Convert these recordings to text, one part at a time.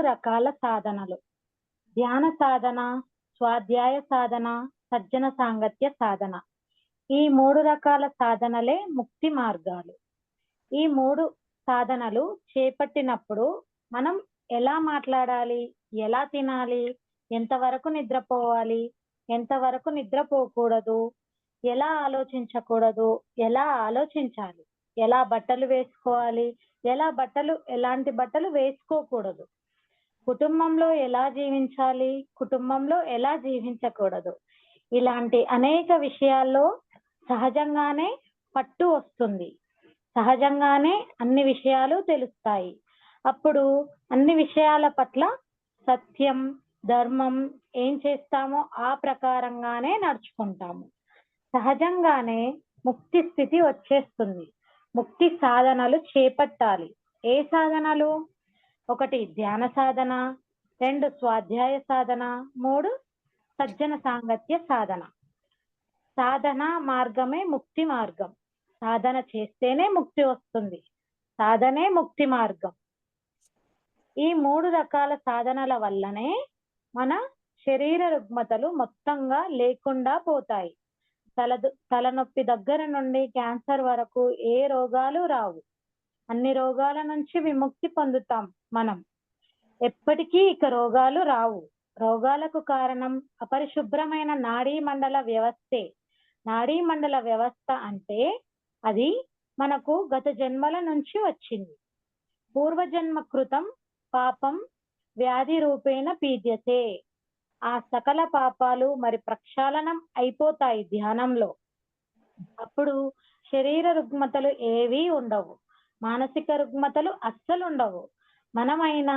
రకాల సాధనలు. ధ్యాన సాధన స్వాధ్యాయ సాధన సజ్జన సాంగత్య సాధన. ఈ మూడు రకాల సాధనలే ముక్తి మార్గాలు. ఈ మూడు సాధనలు చేపట్టినప్పుడు మనం ఎలా మాట్లాడాలి? ఎలా తినాలి? ఎంతవరకు నిద్రపోవాలి? ఎంతవరకు నిద్రపోకూడదు? ఎలా ఆలోచించకూడదు? ఎలా ఆలోచించాలి? ఎలా బట్టలు వేసుకోవాలి? ఎలా బట్టలు ఎలాంటి బట్టలు వేసుకోకూడదు? కుటుంబంలో ఎలా జీవించాలి? కుటుంబంలో ఎలా జీవించకూడదు? ఇలాంటి అనేక విషయాల్లో సహజంగానే పట్టు వస్తుంది. సహజంగానే అన్ని విషయాలు తెలుస్తాయి. అప్పుడు అన్ని విషయాల పట్ల సత్యం ధర్మం ఏం చేస్తామో ఆ ప్రకారంగానే నడుచుకుంటాము. సహజంగానే ముక్తి స్థితి వచ్చేస్తుంది. ముక్తి సాధనలు చేపట్టాలి. ఏ సాధనలు? ఒకటి ధ్యాన సాధన రెండు స్వాధ్యాయ సాధన మూడు సజ్జన సాంగత్య సాధన. సాధన మార్గమే ముక్తి మార్గం. సాధన చేస్తేనే ముక్తి వస్తుంది. సాధనే ముక్తి మార్గం. ఈ మూడు రకాల సాధనల వల్లనే మన శరీర రుగ్మతలు మొత్తంగా లేకుండా పోతాయి. తల తలనొప్పి దగ్గర నుండి క్యాన్సర్ వరకు ఏ రోగాలు రావు. అన్ని రోగాల నుంచి విముక్తి పొందుతాం మనం. ఎప్పటికీ ఇక రోగాలు రావు. రోగాలకు కారణం అపరిశుభ్రమైన నాడీ మండల వ్యవస్థే. నాడీ మండల వ్యవస్థ అంటే అది మనకు గత జన్మల నుంచి వచ్చింది. పూర్వజన్మ కృతం పాపం వ్యాధి రూపేణ పీడ్యతే ఆ సకల పాపాలు మరి ప్రక్షాళనం అయిపోతాయి ధ్యానంలో. అప్పుడు శరీర రుగ్మతలు ఏవీ ఉండవు. మానసిక రుగ్మతలు అస్సలు ఉండవు మనమైనా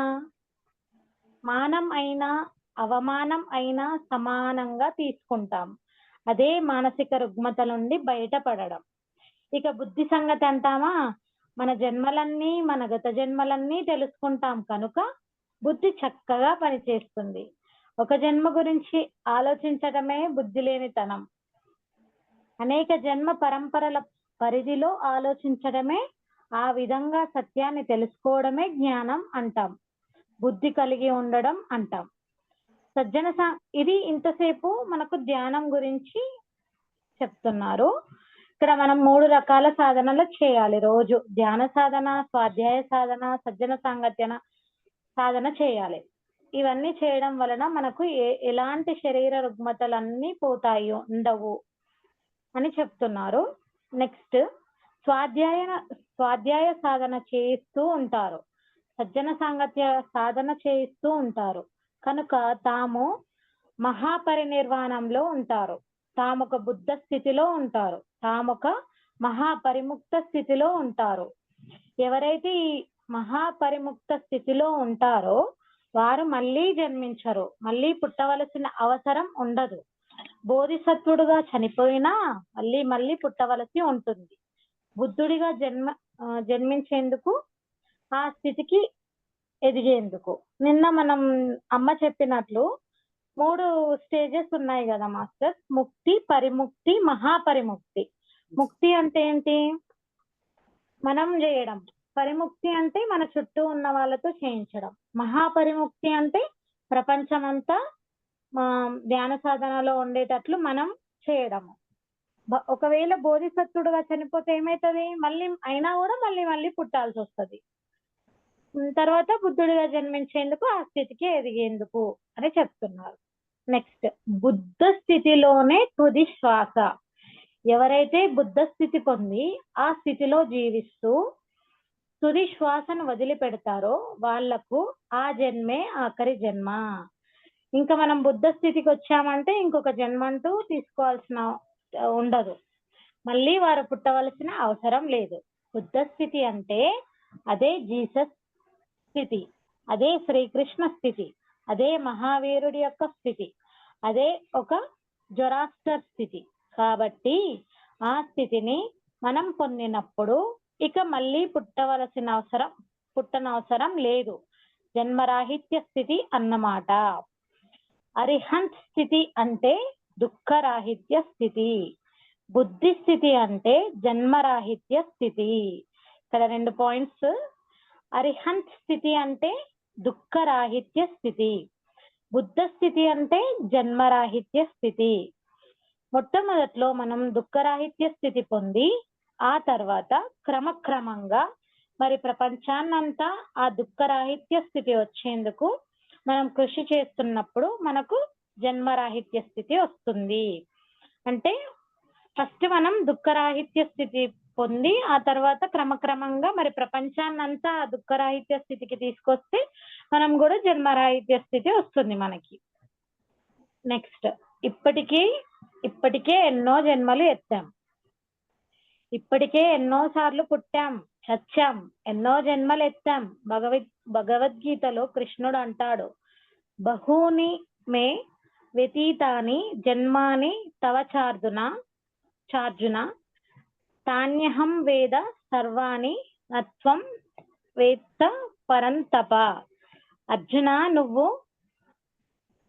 మానం అయినా అవమానం అయినా సమానంగా తీసుకుంటాం. అదే మానసిక రుగ్మత నుండి బయటపడడం. ఇక బుద్ధి సంగతి అంటామా? మన జన్మలన్నీ మన గత జన్మలన్నీ తెలుసుకుంటాం కనుక బుద్ధి చక్కగా పనిచేస్తుంది. ఒక జన్మ గురించి ఆలోచించడమే బుద్ధి లేనితనం అనేక జన్మ పరంపరల పరిధిలో ఆలోచించడమే ఆ విధంగా సత్యాన్ని తెలుసుకోవడమే జ్ఞానం అంటాం. బుద్ధి కలిగి ఉండడం అంటాం. సజ్జన సా ఇది ఇంతసేపు మనకు ధ్యానం గురించి చెప్తున్నారు. ఇక్కడ మనం మూడు రకాల సాధనలు చేయాలి రోజు. ధ్యాన సాధన స్వాధ్యాయ సాధన సజ్జన సాంగత్యన సాధన చేయాలి. ఇవన్నీ చేయడం వలన మనకు ఏ ఎలాంటి శరీర రుగ్మతలన్నీ పోతాయి ఉండవు అని చెప్తున్నారు. నెక్స్ట్ స్వాధ్యాయ స్వాధ్యాయ సాధన చేయిస్తూ ఉంటారు. సజ్జన సాంగత్య సాధన చేయిస్తూ ఉంటారు. కనుక తాము మహాపరినిర్వాణంలో ఉంటారు. తామొక బుద్ధ స్థితిలో ఉంటారు. తామొక మహాపరిముక్త స్థితిలో ఉంటారు. ఎవరైతే ఈ మహాపరిముక్త స్థితిలో ఉంటారో వారు మళ్ళీ జన్మించరు. మళ్ళీ పుట్టవలసిన అవసరం ఉండదు. బోధిసత్వుడుగా చనిపోయినా మళ్ళీ మళ్ళీ పుట్టవలసి ఉంటుంది. బుద్ధుడిగా జన్మ జన్మించేందుకు ఆ స్థితికి ఎదిగేందుకు. నిన్న మనం అమ్మ చెప్పినట్లు మూడు స్టేజెస్ ఉన్నాయి కదా మాస్టర్ ముక్తి పరిముక్తి మహాపరిముక్తి. ముక్తి అంటే ఏంటి? మనం చేయడం. పరిముక్తి అంటే మన చుట్టూ ఉన్న వాళ్ళతో చేయించడం. మహాపరిముక్తి అంటే ప్రపంచమంతా ధ్యాన సాధనలో ఉండేటట్లు మనం చేయడము. ఒకవేళ బోధిసత్వుడుగా చనిపోతే ఏమైతుంది? మళ్ళీ అయినా కూడా మళ్ళీ మళ్ళీ పుట్టాల్సి వస్తుంది తర్వాత బుద్ధుడిగా జన్మించేందుకు ఆ స్థితికి ఎదిగేందుకు అని చెప్తున్నారు. నెక్స్ట్ బుద్ధ స్థితిలోనే తుది శ్వాస. ఎవరైతే బుద్ధ స్థితి పొంది ఆ స్థితిలో జీవిస్తూ తుది శ్వాసను వదిలిపెడతారో వాళ్ళకు ఆ జన్మే ఆఖరి జన్మ. ఇంకా మనం బుద్ధ స్థితికి వచ్చామంటే ఇంకొక జన్మ అంటూ తీసుకోవాల్సిన ఉండదు. మళ్ళీ వారు పుట్టవలసిన అవసరం లేదు. బుద్ధ స్థితి అంటే అదే జీసస్ స్థితి అదే శ్రీకృష్ణ స్థితి అదే మహావీరుడి యొక్క స్థితి అదే ఒక జొరాస్టర్ స్థితి. కాబట్టి ఆ స్థితిని మనం పొందినప్పుడు ఇక మళ్ళీ పుట్టవలసిన అవసరం పుట్టనవసరం లేదు. జన్మరాహిత్య స్థితి అన్నమాట. అరిహంత్ స్థితి అంటే దుఃఖరాహిత్య స్థితి. బుద్ధి స్థితి అంటే జన్మరాహిత్య స్థితి. ఇక్కడ రెండు పాయింట్స్. అరిహంత్ స్థితి అంటే దుఃఖరాహిత్య స్థితి. బుద్ధ స్థితి అంటే జన్మరాహిత్య స్థితి. మొట్టమొదట్లో మనం దుఃఖరాహిత్య స్థితి పొంది ఆ తర్వాత క్రమక్రమంగా మరి ప్రపంచాన్నంతా ఆ దుఃఖరాహిత్య స్థితి వచ్చేందుకు మనం కృషి చేస్తున్నప్పుడు మనకు జన్మరాహిత్య స్థితి వస్తుంది. అంటే ఫస్ట్ మనం దుఃఖరాహిత్య స్థితి పొంది ఆ తర్వాత క్రమక్రమంగా మరి ప్రపంచాన్నంతా ఆ దుఃఖరాహిత్య స్థితికి తీసుకొస్తే మనం కూడా జన్మరాహిత్య స్థితి వస్తుంది మనకి. నెక్స్ట్ ఇప్పటికీ ఇప్పటికే ఎన్నో జన్మలు ఎత్తాం. ఇప్పటికే ఎన్నో సార్లు పుట్టాం చచ్చాం ఎన్నో జన్మలు ఎత్తాం. భగవద్ భగవద్గీతలో కృష్ణుడు అంటాడు బహూని మే వ్యతీతాని జన్మాని తవ చార్జున చార్జున తాన్యహం వేద సర్వాణి నత్వం వేత్త పరంతప. అర్జున నువ్వు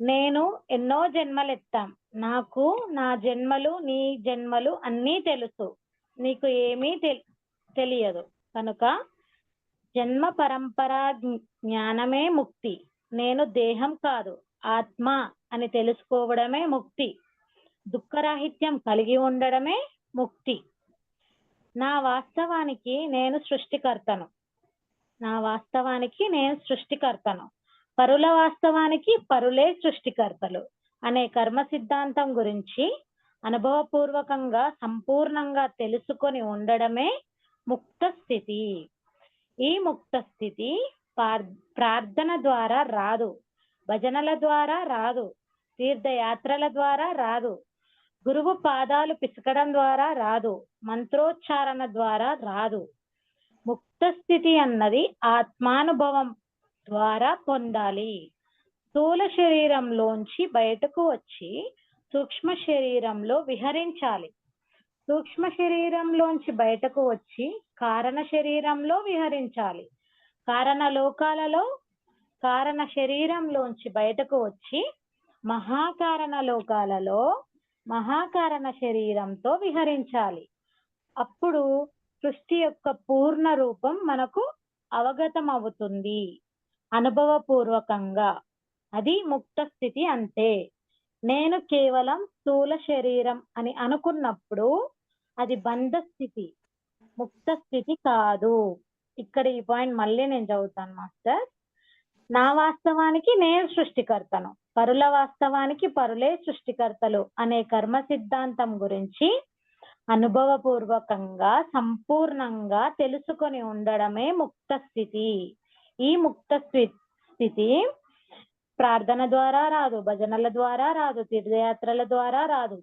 నేను ఎన్నో జన్మలు ఎత్తాం నాకు నా జన్మలు నీ జన్మలు అన్నీ తెలుసు. నీకు ఏమీ తెలియదు. కనుక జన్మ పరంపరా జ్ఞానమే ముక్తి. నేను దేహం కాదు. ఆత్మ అని తెలుసుకోవడమే ముక్తి. దుఃఖరాహిత్యం కలిగి ఉండడమే ముక్తి. నా వాస్తవానికి నేను సృష్టికర్తను. నా వాస్తవానికి నేను సృష్టికర్తను. పరుల వాస్తవానికి పరులే సృష్టికర్తలు అనే కర్మ సిద్ధాంతం గురించి అనుభవపూర్వకంగా సంపూర్ణంగా తెలుసుకొని ఉండడమే ముక్త స్థితి ఈ ముక్త స్థితి ప్రార్థన ద్వారా రాదు. భజనల ద్వారా రాదు. తీర్థయాత్రల ద్వారా రాదు. గురువు పాదాలు పిసకడం ద్వారా రాదు. మంత్రోచ్చారణ ద్వారా రాదు. ముక్త స్థితి అన్నది ఆత్మానుభవం ద్వారా పొందాలి. స్థూల శరీరంలోంచి బయటకు వచ్చి సూక్ష్మ శరీరంలో విహరించాలి. సూక్ష్మ శరీరంలోంచి బయటకు వచ్చి కారణ శరీరంలో విహరించాలి. కారణ లోకాలలో కారణ శరీరంలోంచి బయటకు వచ్చి మహాకారణ లోకాలలో మహాకారణ శరీరంతో విహరించాలి. అప్పుడు సృష్టి యొక్క పూర్ణ రూపం మనకు అవగతం అవుతుంది అనుభవపూర్వకంగా. అది ముక్త స్థితి అంతే నేను కేవలం స్థూల శరీరం అని అనుకున్నప్పుడు అది బంధ స్థితి ముక్త స్థితి కాదు. ఇక్కడ ఈ పాయింట్ మళ్ళీ నేను చదువుతాను మాస్టర్. నా వాస్తవానికి నేను సృష్టికర్తను. పరుల వాస్తవానికి పరులే సృష్టికర్తలు అనే కర్మ సిద్ధాంతం గురించి అనుభవపూర్వకంగా సంపూర్ణంగా తెలుసుకొని ఉండడమే ముక్త స్థితి. ఈ ముక్త స్థి- స్థితి ప్రార్థన ద్వారా రాదు భజనల ద్వారా రాదు తీర్థయాత్రల ద్వారా రాదు.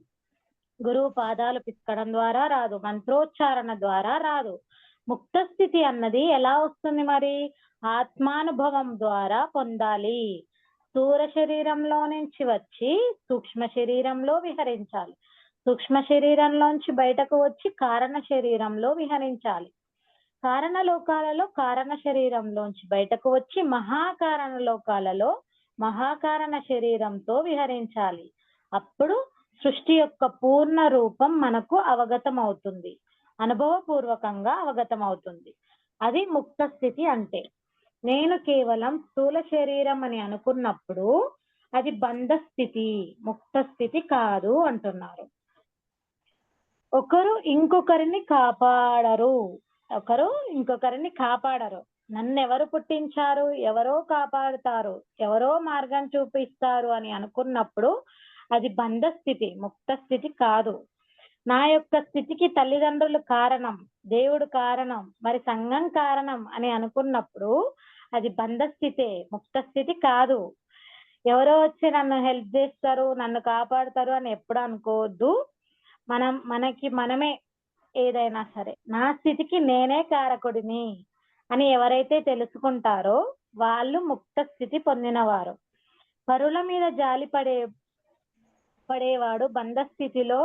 గురువు పాదాలు పిక్కడం ద్వారా రాదు మంత్రోచ్చారణ ద్వారా రాదు. ముక్త స్థితి అన్నది ఎలా వస్తుంది మరి? ఆత్మానుభవం ద్వారా పొందాలి. స్థూల శరీరంలో నుంచి వచ్చి సూక్ష్మ శరీరంలో విహరించాలి. సూక్ష్మ శరీరంలోంచి బయటకు వచ్చి కారణ శరీరంలో విహరించాలి. కారణ లోకాలలో కారణ శరీరంలోంచి బయటకు వచ్చి మహాకారణ లోకాలలో మహాకారణ శరీరంతో విహరించాలి. అప్పుడు సృష్టి యొక్క పూర్ణ రూపం మనకు అవగతం అవుతుంది అనుభవపూర్వకంగా అవగతం అవుతుంది అది ముక్త స్థితి అంటే నేను కేవలం స్థూల శరీరం అని అనుకున్నప్పుడు అది బంధ స్థితి ముక్త స్థితి కాదు అంటున్నారు. ఒకరు ఇంకొకరిని కాపాడరు. ఒకరు ఇంకొకరిని కాపాడరు. నన్ను ఎవరు పుట్టించారు? ఎవరో కాపాడుతారు. ఎవరో మార్గం చూపిస్తారు అని అనుకున్నప్పుడు అది బంధ స్థితి ముక్త స్థితి కాదు. నా యొక్క స్థితికి తల్లిదండ్రులు కారణం దేవుడు కారణం మరి సంఘం కారణం అని అనుకున్నప్పుడు అది బంధ స్థితే ముక్త స్థితి కాదు. ఎవరో వచ్చి నన్ను హెల్ప్ చేస్తారు నన్ను కాపాడుతారు అని ఎప్పుడు అనుకోవద్దు. మనం మనకి మనమే ఏదైనా సరే నా స్థితికి నేనే కారకుడిని అని ఎవరైతే తెలుసుకుంటారో వాళ్ళు ముక్త స్థితి పొందినవారు. పరుల మీద జాలి పడే పడేవాడు బంధ స్థితిలో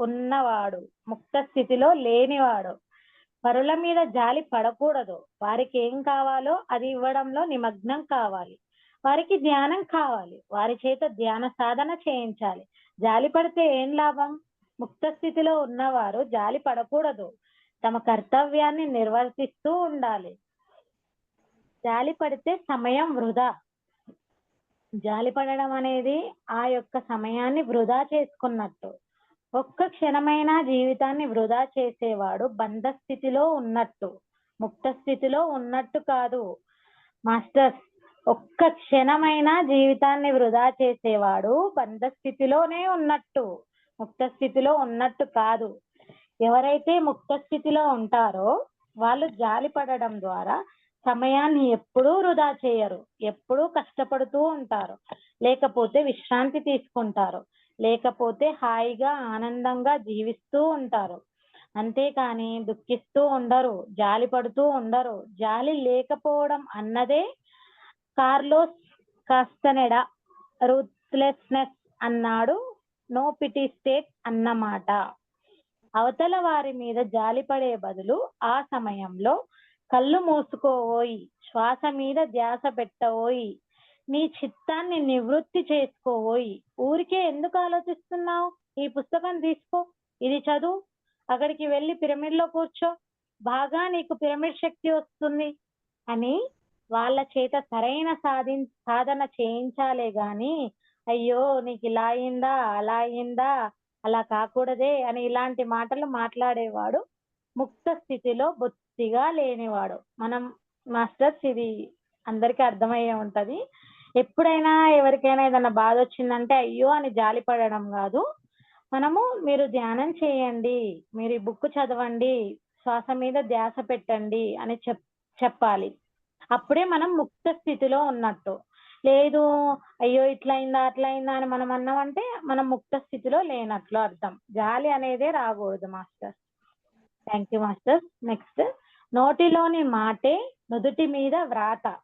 ఉన్నవాడు ముక్త స్థితిలో లేనివాడు. పరుల మీద జాలి పడకూడదు. వారికి ఏం కావాలో అది ఇవ్వడంలో నిమగ్నం కావాలి. వారికి ధ్యానం కావాలి. వారి చేత ధ్యాన సాధన చేయించాలి. జాలి పడితే ఏం లాభం? ముక్త స్థితిలో ఉన్నవారు జాలి పడకూడదు. తమ కర్తవ్యాన్ని నిర్వర్తిస్తూ ఉండాలి. జాలి పడితే సమయం వృధా. జాలి పడడం అనేది ఆ యొక్క సమయాన్ని వృధా చేసుకున్నట్టు. ఒక్క క్షణమైన జీవితాన్ని వృధా చేసేవాడు బంధ స్థితిలో ఉన్నట్టు ముక్త స్థితిలో ఉన్నట్టు కాదు. మాస్టర్స్ ఒక్క క్షణమైన జీవితాన్ని వృధా చేసేవాడు బంధ స్థితిలోనే ఉన్నట్టు ముక్త స్థితిలో ఉన్నట్టు కాదు. ఎవరైతే ముక్త స్థితిలో ఉంటారో వాళ్ళు జాలి పడడం ద్వారా సమయాన్ని ఎప్పుడూ వృధా చేయరు ఎప్పుడూ కష్టపడుతూ ఉంటారు. లేకపోతే విశ్రాంతి తీసుకుంటారు. లేకపోతే హాయిగా ఆనందంగా జీవిస్తూ ఉంటారు. అంతేకాని దుఃఖిస్తూ ఉండరు జాలి పడుతూ ఉండరు. జాలి లేకపోవడం అన్నదే కార్లోస్ కాస్తనెడా రూత్లెస్నెస్ అన్నాడు నో పిటీ స్టేట్ అన్నమాట. అవతల వారి మీద జాలిపడే బదులు ఆ సమయంలో కళ్ళు మూసుకోవోయి శ్వాస మీద ధ్యాస పెట్టవోయి నీ చిత్తాన్ని నివృత్తి చేసుకోబోయి ఊరికే ఎందుకు ఆలోచిస్తున్నావు? ఈ పుస్తకం తీసుకో. ఇది చదువు. అక్కడికి వెళ్ళి పిరమిడ్లో కూర్చో. బాగా నీకు పిరమిడ్ శక్తి వస్తుంది అని వాళ్ళ చేత సరైన సాధి సాధన చేయించాలే గాని అయ్యో నీకు ఇలా అయిందా అలా అయిందా అలా కాకూడదే అని ఇలాంటి మాటలు మాట్లాడేవాడు. ముక్త స్థితిలో బొత్తిగా లేనివాడు. మనం మాస్టర్స్ ఇది అందరికీ అర్థమయ్యే ఉంటది. ఎప్పుడైనా ఎవరికైనా ఏదైనా బాధ వచ్చిందంటే అయ్యో అని జాలి పడడం కాదు. మనము మీరు ధ్యానం చేయండి మీరు ఈ బుక్ చదవండి శ్వాస మీద ధ్యాస పెట్టండి అని చెప్ చెప్పాలి. అప్పుడే మనం ముక్త స్థితిలో ఉన్నట్టు. లేదు అయ్యో ఇట్లా అయిందా అట్లా అయిందా అని మనం అన్నామంటే మనం ముక్త స్థితిలో లేనట్లు అర్థం. జాలి అనేదే రాకూడదు master. Thank you master. Next నోటిలోని మాటే నుదుటి మీద వ్రాత.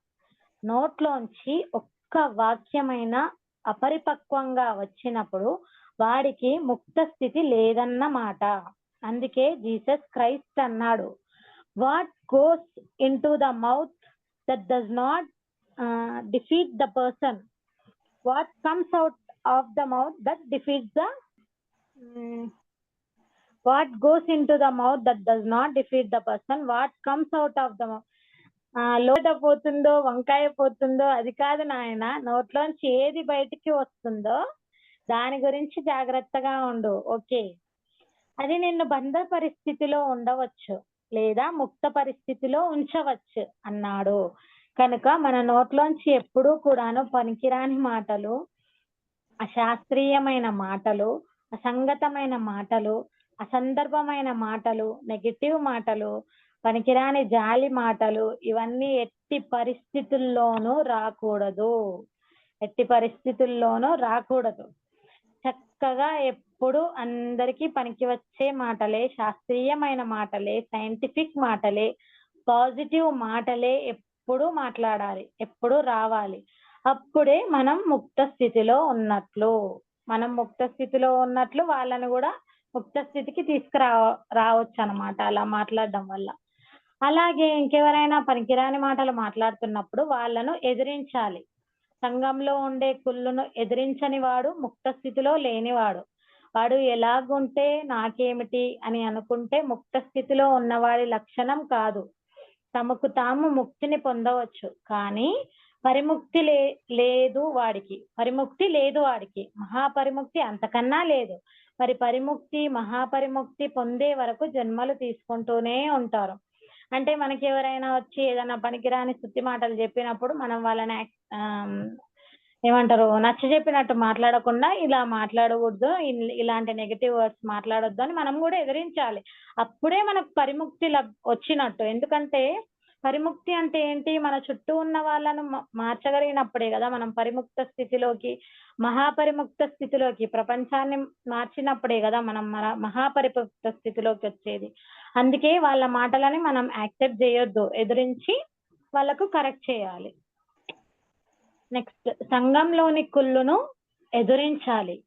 నోట్లోంచి ఒక్క వాక్యమైన అపరిపక్వంగా వచ్చినప్పుడు వాడికి ముక్త స్థితి లేదన్న మాట అందుకే జీసస్ క్రైస్ట్ అన్నాడు what goes into the mouth that does not defeat the person what comes out of the mouth that defeat the what goes into the mouth that does not defeat the person what comes out of the mouth లోట పోతుందో వంకాయ పోతుందో అది కాదు నాయన. నోట్లోంచి ఏది బయటికి వస్తుందో దాని గురించి జాగ్రత్తగా ఉండు. ఓకే. అది నిన్ను బంధ పరిస్థితిలో ఉండవచ్చు లేదా ముక్త పరిస్థితిలో ఉంచవచ్చు అన్నాడు. కనుక మన నోట్లోంచి ఎప్పుడూ కూడాను పనికిరాని మాటలు అశాస్త్రీయమైన మాటలు అసంగతమైన మాటలు అసందర్భమైన మాటలు నెగిటివ్ మాటలు పనికిరాని జాలి మాటలు ఇవన్నీ ఎట్టి పరిస్థితుల్లోనూ రాకూడదు. ఎట్టి పరిస్థితుల్లోనూ రాకూడదు. చక్కగా ఎప్పుడు అందరికీ పనికి వచ్చే మాటలే శాస్త్రీయమైన మాటలే సైంటిఫిక్ మాటలే పాజిటివ్ మాటలే ఎప్పుడు మాట్లాడాలి ఎప్పుడు రావాలి. అప్పుడే మనం ముక్త స్థితిలో ఉన్నట్లు మనం ముక్త స్థితిలో ఉన్నట్లు వాళ్ళని కూడా ముక్త స్థితికి తీసుకురా రావచ్చు అనమాట అలా మాట్లాడడం వల్ల. అలాగే ఇంకెవరైనా పనికిరాని మాటలు మాట్లాడుతున్నప్పుడు వాళ్ళను ఎదిరించాలి. సంఘంలో ఉండే కుళ్ళును ఎదిరించని వాడు ముక్త స్థితిలో లేనివాడు. వాడు ఎలాగుంటే నాకేమిటి అని అనుకుంటే ముక్త స్థితిలో ఉన్నవాడి లక్షణం కాదు. తమకు తాము ముక్తిని పొందవచ్చు. కానీ పరిముక్తి లే లేదు వాడికి. పరిముక్తి లేదు వాడికి. మహాపరిముక్తి అంతకన్నా లేదు. మరి పరిముక్తి మహాపరిముక్తి పొందే వరకు జన్మలు తీసుకుంటూనే ఉంటారు. అంటే మనకి ఎవరైనా వచ్చి ఏదైనా పనికిరాని స్థుతి మాటలు చెప్పినప్పుడు మనం వాళ్ళని ఏమంటారు నచ్చ చెప్పినట్టు మాట్లాడకుండా ఇలా మాట్లాడకూడదు ఇలాంటి నెగటివ్ వర్డ్స్ మాట్లాడొద్దు అని మనం కూడా ఎదిరించాలి. అప్పుడే మనకు పరిముక్తి లబ్ వచ్చినట్టు. ఎందుకంటే పరిముక్తి అంటే ఏంటి? మన చుట్టూ ఉన్న వాళ్ళను మార్చగలిగినప్పుడే కదా మనం పరిముక్త స్థితిలోకి మహాపరిముక్త స్థితిలోకి ప్రపంచాన్ని మార్చినప్పుడే కదా మనం మన మహాపరిముక్త స్థితిలోకి వచ్చేది. అందుకే వాళ్ళ మాటలని మనం యాక్సెప్ట్ చేయొద్దు. ఎదురించి వాళ్ళకు కరెక్ట్ చేయాలి. నెక్స్ట్ సంఘంలోని కుళ్ళును ఎదురించాలి.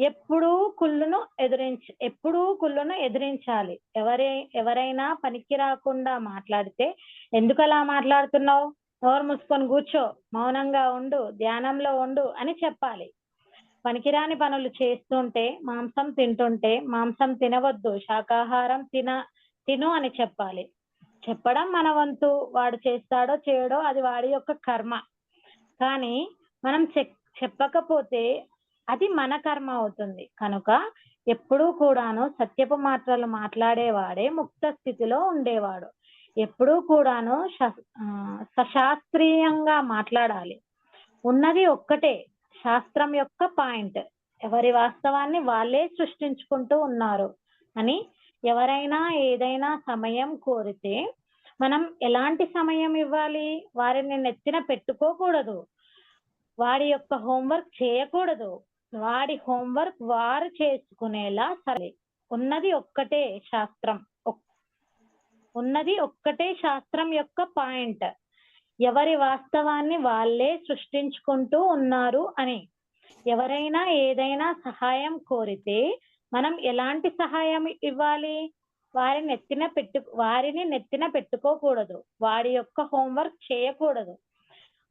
ఎప్పుడూ కుళ్ళును ఎదిరించ ఎప్పుడూ కుళ్ళును ఎదిరించాలి. ఎవరే ఎవరైనా పనికి రాకుండా మాట్లాడితే ఎందుకు అలా మాట్లాడుతున్నావు? నోరు మూసుకొని కూర్చో మౌనంగా ఉండు ధ్యానంలో ఉండు అని చెప్పాలి. పనికిరాని పనులు చేస్తుంటే మాంసం తింటుంటే మాంసం తినవద్దు శాకాహారం తిన తిను అని చెప్పాలి. చెప్పడం మన వంతు వాడు చేస్తాడో చేయడో అది వాడి యొక్క కర్మ. కానీ మనం చె- చెప్పకపోతే అది మన కర్మ అవుతుంది. కనుక ఎప్పుడూ కూడాను సత్యపు మాటలు మాట్లాడేవాడే ముక్త స్థితిలో ఉండేవాడు. ఎప్పుడూ కూడాను శ- సశాస్త్రీయంగా మాట్లాడాలి. ఉన్నది ఒక్కటే శాస్త్రం యొక్క పాయింట్. ఎవరి వాస్తవాన్ని వాళ్ళే సృష్టించుకుంటూ ఉన్నారు అని ఎవరైనా ఏదైనా సమయం కోరితే మనం ఎలాంటి సమయం ఇవ్వాలి? వారిని నెత్తిన పెట్టుకోకూడదు. వాడి యొక్క హోంవర్క్ చేయకూడదు. వాడి హోంవర్క్ వారు చేసుకునేలా సరే. ఉన్నది ఒక్కటే శాస్త్రం. ఉన్నది ఒక్కటే శాస్త్రం యొక్క పాయింట్. ఎవరి వాస్తవాన్ని వాళ్ళే సృష్టించుకుంటూ ఉన్నారు అని. ఎవరైనా ఏదైనా సహాయం కోరితే మనం ఎలాంటి సహాయం ఇవ్వాలి? వారిని నెత్తిన పెట్టు వారిని నెత్తిన పెట్టుకోకూడదు. వారి యొక్క హోంవర్క్ చేయకూడదు.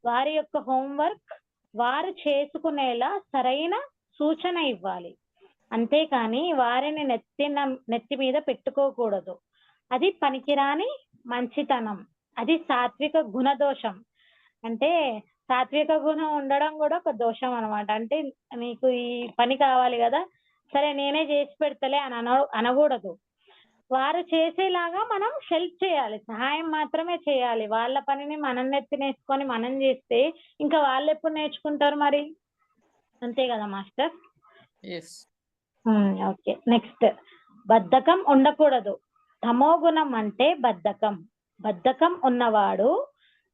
వారి యొక్క హోంవర్క్ వారు చేసుకునేలా సరైన సూచన ఇవ్వాలి. అంతేకాని వారిని నెత్తిన నెత్తి మీద పెట్టుకోకూడదు. అది పనికిరాని మంచితనం. అది సాత్విక గుణదోషం. అంటే సాత్విక గుణం ఉండడం కూడా ఒక దోషం అనమాట అంటే నీకు ఈ పని కావాలి కదా సరే నేనే చేసి పెడతలే అని అన అనకూడదు. వారు చేసేలాగా మనం హెల్ప్ చేయాలి. సహాయం మాత్రమే చేయాలి. వాళ్ళ పనిని మనం నెత్తినేసుకొని మనం చేస్తే ఇంకా వాళ్ళు ఎప్పుడు నేర్చుకుంటారు మరి? అంతే కదా మాస్టర్? ఓకే. నెక్స్ట్. బద్ధకం ఉండకూడదు. తమో గుణం అంటే బద్ధకం. బద్ధకం ఉన్నవాడు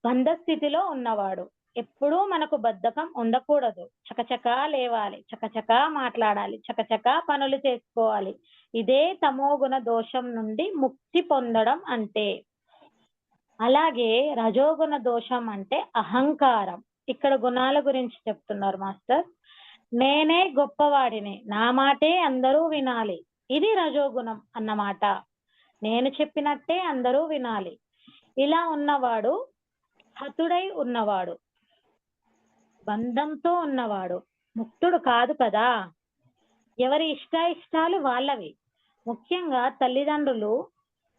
బంధ స్థితిలో ఉన్నవాడు. ఎప్పుడూ మనకు బద్ధకం ఉండకూడదు. చకచకా లేవాలి. చకచకా మాట్లాడాలి. చకచకా పనులు చేసుకోవాలి. ఇదే తమో గుణ దోషం నుండి ముక్తి పొందడం అంటే. అలాగే రజోగుణ దోషం అంటే అహంకారం. ఇక్కడ గుణాల గురించి చెప్తున్నారు మాస్టర్. నేనే గొప్పవాడిని. నా మాటే అందరూ వినాలి. ఇది రజోగుణం అన్నమాట. నేను చెప్పినట్టే అందరూ వినాలి. ఇలా ఉన్నవాడు హతుడై ఉన్నవాడు. బంధంతో ఉన్నవాడు. ముక్తుడు కాదు కదా. ఎవరి ఇష్ట ఇష్టాలు వాళ్ళవి. ముఖ్యంగా తల్లిదండ్రులు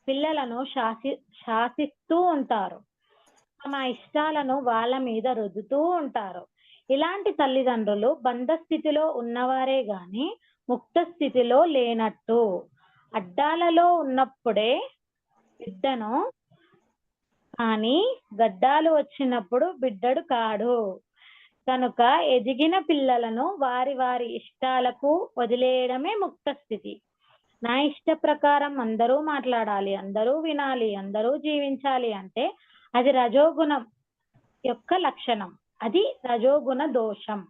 పిల్లలను శాసి శాసిస్తూ ఉంటారు. తమ ఇష్టాలను వాళ్ళ మీద రుద్దుతూ ఉంటారు. ఇలాంటి తల్లిదండ్రులు బంధ స్థితిలో ఉన్నవారే గాని ముక్త స్థితిలో లేనట్టు. అడ్డాలలో ఉన్నప్పుడే బిడ్డను కానీ గడ్డాలు వచ్చినప్పుడు బిడ్డడు కాడు. కనుక ఎదిగిన పిల్లలను వారి వారి ఇష్టాలకు వదిలేయడమే ముక్త స్థితి. నా ఇష్ట ప్రకారం అందరూ మాట్లాడాలి అందరూ వినాలి అందరూ జీవించాలి అంటే అది రజోగుణం యొక్క లక్షణం. అది రజోగుణ దోషం.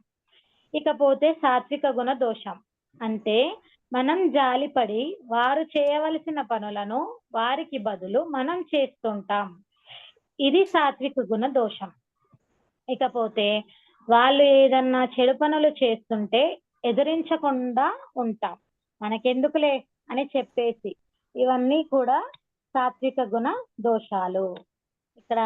ఇకపోతే సాత్విక గుణ దోషం. అంటే మనం జాలిపడి వారు చేయవలసిన పనులను వారికి బదులు మనం చేస్తుంటాం. ఇది సాత్విక గుణ దోషం. ఇకపోతే వాళ్ళు ఏదన్నా చెడు పనులు చేస్తుంటే ఎదిరించకుండా ఉంటాం. మనకెందుకులే అని చెప్పేసి. ఇవన్నీ కూడా సాత్విక గుణ దోషాలు. ఇక్కడ